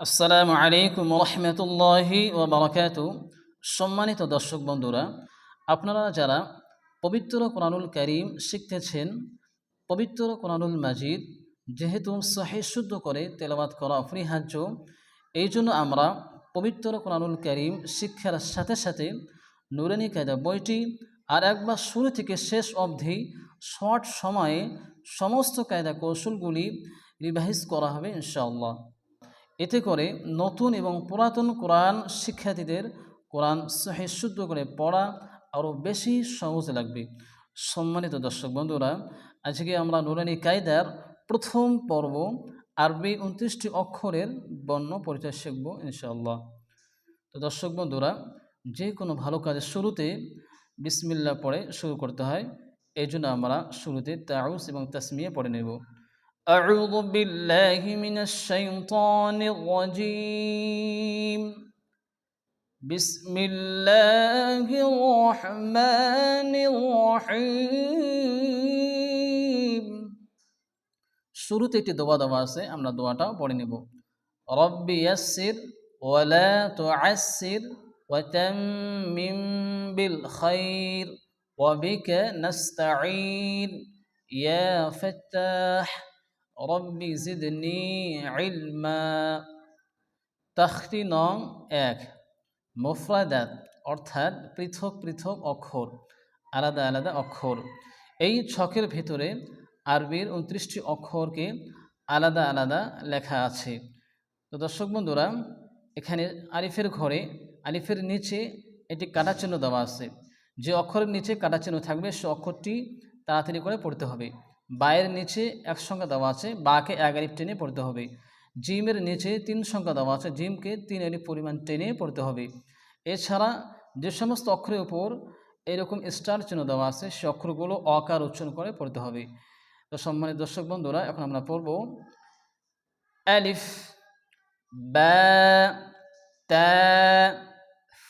আসসালামু আলাইকুম রহমতুল্লাহি ও বারাকাতু। সম্মানিত দর্শক বন্ধুরা, আপনারা যারা পবিত্র কোরআনুল করিম শিখতেছেন, পবিত্র কোরআনুল মাজিদ, যেহেতু সহি শুদ্ধ করে তেলাবাত করা অপরিহার্য, এই জন্য আমরা পবিত্র কোরআনুল করিম শিক্ষার সাথে সাথে নুরানি কায়দা বইটি আর একবার শুরু থেকে শেষ অবধি শর্ট সময়ে সমস্ত কায়দা কৌশলগুলি রিভাইজ করা হবে ইনশাআল্লাহ। এতে করে নতুন এবং পুরাতন কোরআন শিক্ষার্থীদের কোরআন সহি শুদ্ধ করে পড়া আরও বেশি সহজ লাগবে। সম্মানিত দর্শক বন্ধুরা, আজকে আমরা নুরানি কায়দার প্রথম পর্ব আরবি উনত্রিশটি অক্ষরের বর্ণ পরিচয় শিখব ইনশাআল্লাহ। তো দর্শক বন্ধুরা, যে কোনো ভালো কাজের শুরুতে বিসমিল্লা পড়ে শুরু করতে হয়। এই জন্য আমরা শুরুতে তাউস এবং তাসমিয়া পড়ে নেব। أعوذ بالله من الشيطان الرجيم بسم الله الرحمن الرحيم শুরুতে একটি দোয়া দেওয়া আছে আমরা দোয়াটাও পড়ে নেব রব্বি ইয়াসসির ওয়ালা তুআসসির وتمم بالخير وبك نستعين يا فتاح রব্বি জিদনি ইলমা। তাখতি নং এক, মুফরাদাত, অর্থাৎ পৃথক পৃথক অক্ষর, আলাদা আলাদা অক্ষর। এই ছকের ভিতরে আরবির উনত্রিশটি অক্ষরকে আলাদা আলাদা লেখা আছে। তো দর্শক বন্ধুরা, এখানে আলিফের ঘরে, আলিফের নিচে এটি কাটা চিহ্ন দেওয়া আছে। যে অক্ষরের নিচে কাটা চিহ্ন থাকবে, সে অক্ষরটি তাড়াতাড়ি করে পড়তে হবে। বায়ের নিচে এক সংখ্যা দেওয়া আছে, বাকে এক আলিফ টেনে পড়তে হবে। জিমের নিচে তিন সংখ্যা দেওয়া আছে, জিমকে তিন আলিফ পরিমাণ টেনে পড়তে হবে। এছাড়া যে সমস্ত অক্ষরের উপর এরকম স্টার চিহ্ন দেওয়া আছে, সে অক্ষরগুলো অকার উচ্চারণ করে পড়তে হবে। তো সম্মানিত দর্শক বন্ধুরা, এখন আমরা পড়ব অ্যালিফ বা, তা,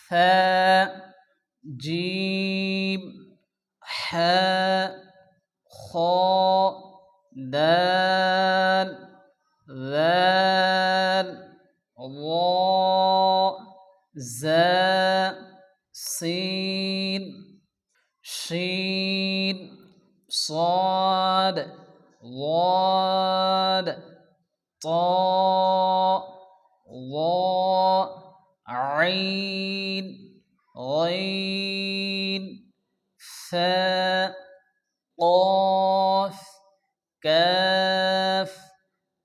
ফা জিম ذال ظاء زاء سين شين صاد ضاد طاء ظاء عين غين ثاء قاف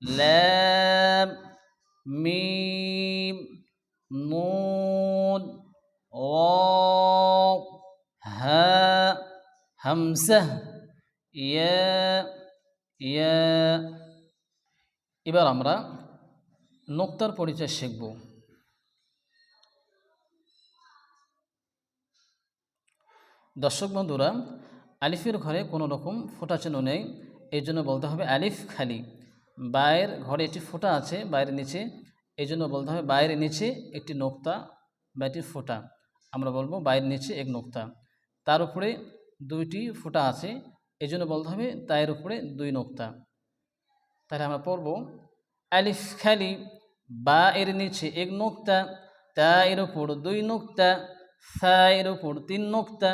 لام ميم نون واو ها همزة يا يا এবার আমরা নোক্তার পরিচয় শিখব দর্শক বন্ধুরা আলিফের ঘরে কোনো রকম ফোটা চিহ্ন নেই এই জন্য বলতে হবে আলিফ খালি বায়ের ঘরে একটি ফোঁটা আছে বাইরের নিচে। এই জন্য বলতে হবে বাইরের নিচে একটি নোক্তা বা একটি ফোঁটা। আমরা বলব বাইরের নিচে এক নোক্তা। তার উপরে দুইটি ফোঁটা আছে। এই জন্য বলতে হবে তায়ের উপরে দুই নোক্তা। তাহলে আমরা পড়ব, আলিফ খালি বা এর নিচে এক নোক্তা তা এর উপর দুই নোক্তা ফা এর উপর তিন নোক্তা,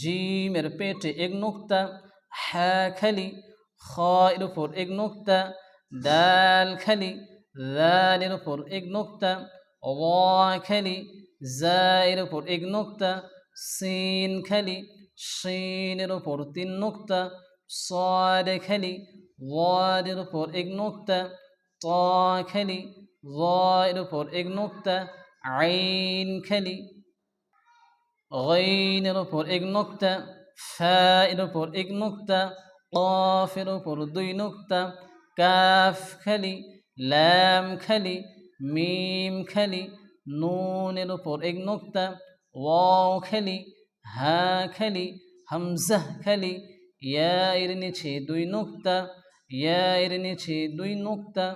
জিমের পেটে এক নোক্তা হ্যা খালি খ এর উপর এক নোক্তা দাল খালি দালের উপর এক নোক্তা ওয়া খালি জা এর উপর এক নোক্তা সিন খালি সিনের উপর তিন নোক্তা صاد খালি ওয়াদের উপর এক নোক্তা ত খালি এর উপর এক নোক্তা আইন খালি غين উপর এক নোক্তা ফা এর উপর এক নোক্তা قاف এর উপর দুই নোক্তা কাফ খালি ল্যাম খালি, মিম খালি, নুনের উপর এক নোক্তা, ওয়াও খালি, হা খালি হামজাহ খালি ইয়া নিচে দুই নোক্তা ইয়া এর নিচে দুই নোক্তা।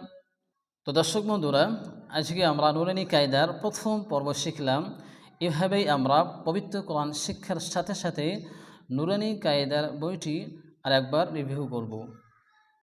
তো দর্শক বন্ধুরা, আজকে আমরা নুরানি কায়দার প্রথম পর্ব শিখলাম। এভাবেই আমরা পবিত্র কোরআন শিক্ষার সাথে সাথে নুরানি কায়দার বইটি আর একবার রিভিউ করব।